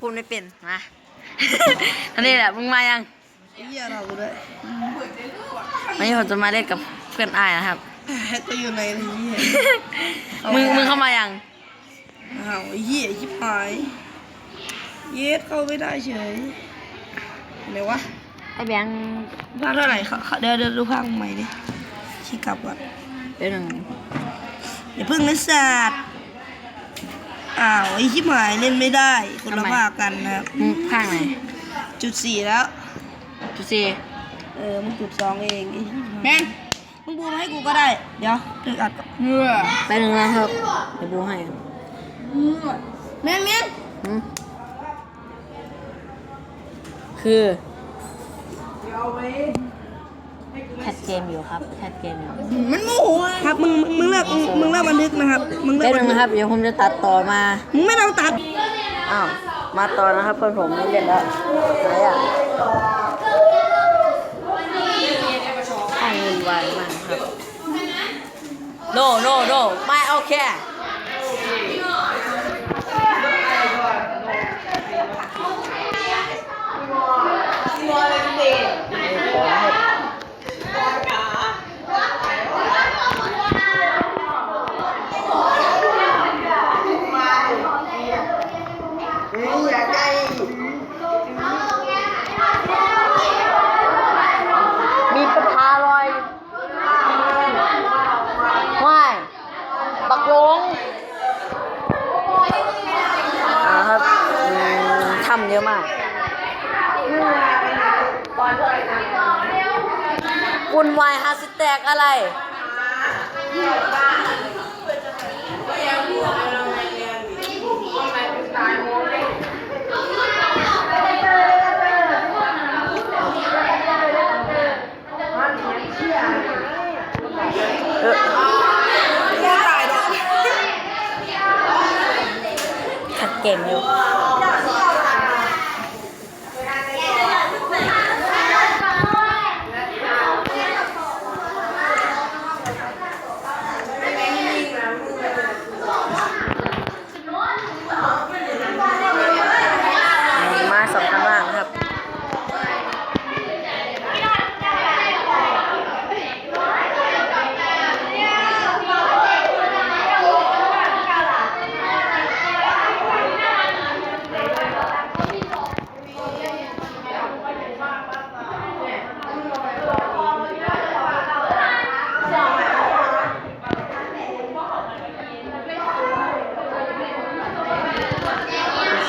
พูดไม่เป็นมาอันนี้แหละมึงมายังเหี้ยเราด้วยวันนี้ผมจะมาเล่นกับเพื่อนอ้ายนะครับก็อยู่ในนี้เหี้ยมึงมึงเข้ามายังอ้าวไอ้เหี้ยชิบหายเย็ดเข้าไม่ได้เฉยไหนวะไอ้แบงค์ภาคเท่าไหร่เขาเขาเดี๋ยวเดี๋ยวดูภาคใหม่ดิชี้กลับก่อนเป็นหนึ่งอย่าเพิ่งนะศาสตร์ อ้าวไอ้ชิบหายเล่นไม่ได้ คนละภาคกันนะครับมึงข้างไหนจุดสี่แล้ว จุดสี่เออมึงจุดสองเองไอ้แม่งมึงบูมให้กูก็ได้ เดี๋ยวตึกอัดก่อนไปหนึ่งนะครับเดี๋ยวบูให้แม่งแม่งหืมคือ แคทเกมอยู่ครับแคทเกมอยู่มันโมโหครับมึงมึงมึงเลิกมึงมึงเลิกบันทึกนะครับ มึงเลิไปกหบันึ่นงทึกนะครับเดี๋ยวผมจะตัดต่อมามึงไม่ต้องตัดอ้าวมาต่อนะครับเพื่อนผมไม่เล่นแล้วไหนอะข้างเงินวานมากครับ no no no ไม่โอเค มีปัญหาลอยว่ายบักหลงอ่าครับอืมทำเยอะมากวุ่นวายฮาสิแตกอะไร เออขัด เก่งอยู่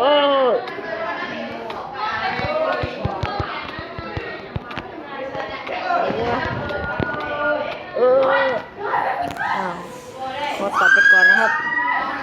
อ้าวขอตัดไปก่อนนะครับ